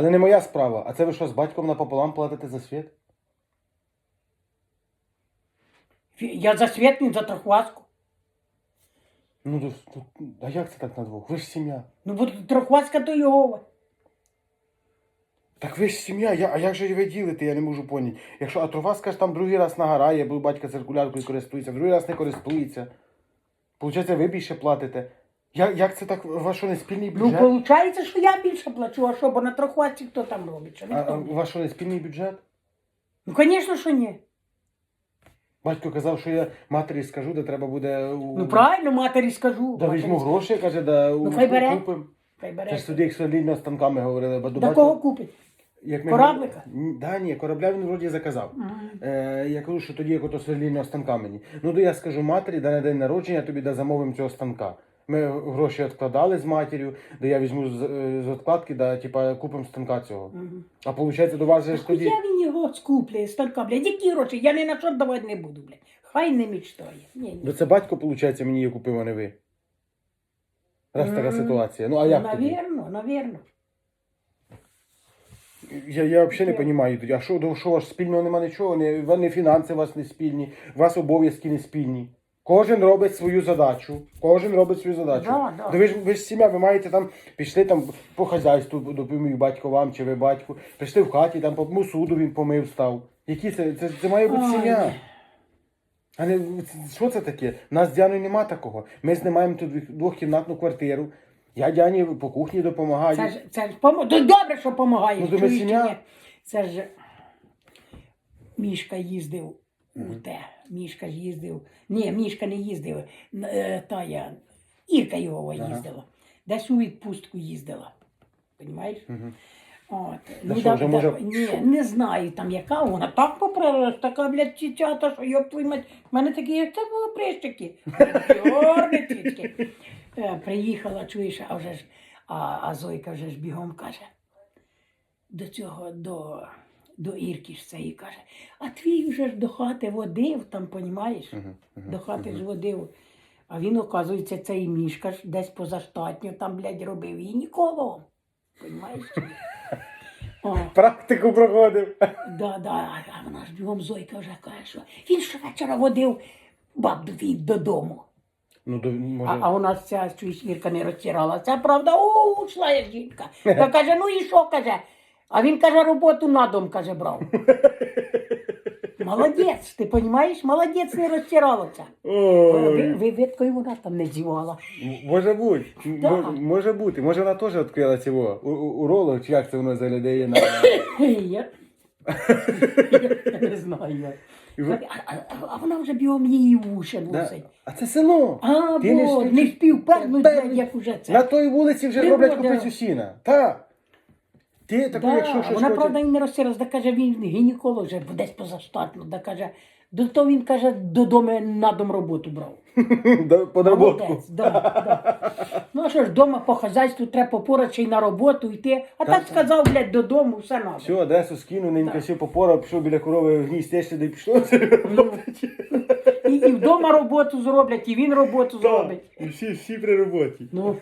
Але не моя справа. А це ви що, з батьком напополам платите за світ? Я за світ, він за трохваску. Ну, то- то- а як це так на двох? Ви ж сім'я. Ну, бо трохваска то його. Так ви ж сім'я, я, а як же ви ділите, я не можу поняти. Якщо Атрова, скаже, там другий раз нагорає, бо батька циркуляркою користується, другий раз не користується. Получається, ви більше платите. Я, як це так? У вас що не спільний Ну, бюджет? виходить, що я більше плачу, а що, бо на трохвасці хто там робить? Що а, а у вас що не спільний бюджет? Ну, звісно, що ні. Батько казав, що я матері скажу, де треба буде. У... Ну, правильно, матері скажу. Да візьму гроші, каже, да у... Ну, хай бере. купим. Хай Це ж тоді, як солідно з танками говорили, бо до До батька- кого купить? Як Кораблика? Ні, Да, ні, корабля він вроді заказав. Е, я кажу, що тоді як ото сверлільного станка мені. Ну то я скажу матері, да на день народження тобі да замовимо цього станка. Ми гроші відкладали з матір'ю, де я візьму з, е, з відкладки, да, типа купимо станка цього. Мгм. А виходить, до вас же ж тоді. Я він його скуплює, станка, блядь, які гроші? Я ні на що давати не буду, блядь. Хай не мечтає. Ні, ні. Ну це батько, виходить, мені її купив, а не ви. Раз така ситуація. Ну а як тоді? Навірно, навірно. Я, я взагалі не розумію тоді. А що, до що у вас спільного нема нічого? Не, ви не фінанси у вас не спільні, у вас обов'язки не спільні. Кожен робить свою задачу. Кожен робить свою задачу. Да, да. Ви ж ви ж сім'я, ви маєте там пішли там по хазяйству, допоміг батько вам чи ви батьку, пішли в хаті, там по мусуду він помив став. Які це? Це, це має бути сім'я. А не що це таке? У нас з Діаною нема такого. Ми знімаємо тут двохкімнатну квартиру. Я Діані по кухні допомагаю. Це ж, це ж помо... Ну, добре, що допомагає. Ну. Це ж Мішка їздив у те. Мішка ж їздив. Ні, Мішка не їздив. Е, Та я. Ірка його Ага. їздила. Десь у відпустку їздила. Понімаєш? Мгм. От. Да що, вже може- Ні, не знаю там яка вона. Так поправилась, така, блядь, чичата, що йоп твою мать. В мене такі, як це було прищики. Чорні цицьки. Е, Приїхала, чуєш, а вже ж, а, а Зойка вже ж бігом каже. До цього, до, до Ірки ж це і каже, а твій вже ж до хати водив, там, понімаєш? Мгм, мгм, До хати мгм. ж водив. А він, оказується, цей мішка ж десь позаштатньо там, блядь, робив і нікого. Понімаєш? О, Практику проходив. да, да, а вона ж бігом Зойка вже каже, що він щовечора водив бабу від додому. Ну, до, може... А, а у нас ця чуєш, Ірка не розтирала. Це правда, о, ушла я жінка. Та каже, ну і що каже? А він каже, роботу на дом каже, брав. Молодець, ти розумієш? Молодець не це. Ви, ви вона там не зівала. Може бути. Да. мо- Може бути. Може вона теж відкрила цього. У, у, уролог, чи як це воно заглядає на. Я, я не знаю. А, а, а вона вже бігом її в уші Да. носить. А це село. А, Ти не бо, ж- не Певнуть. як уже це. На той вулиці вже Ти роблять вода. купицю сіна. Так. Ти таку, Да, якщо щось вона, хочеш- правда, і не розсірила, да каже, він гінеколог вже десь позаштатно, да каже, до того він каже, додому на дом роботу брав. Да, подработку. Молодець, да, да. Ну а що ж, вдома по хазяйству треба попорати ще й на роботу йти. А так, Так. сказав, блядь, додому, все надо. Все, адресу скинув, ненька сів попорав, пішов біля корови в гнізд теж сюди пішло. Ну, І, і вдома роботу зроблять, і він роботу зробить. І всі, всі при роботі. Ну,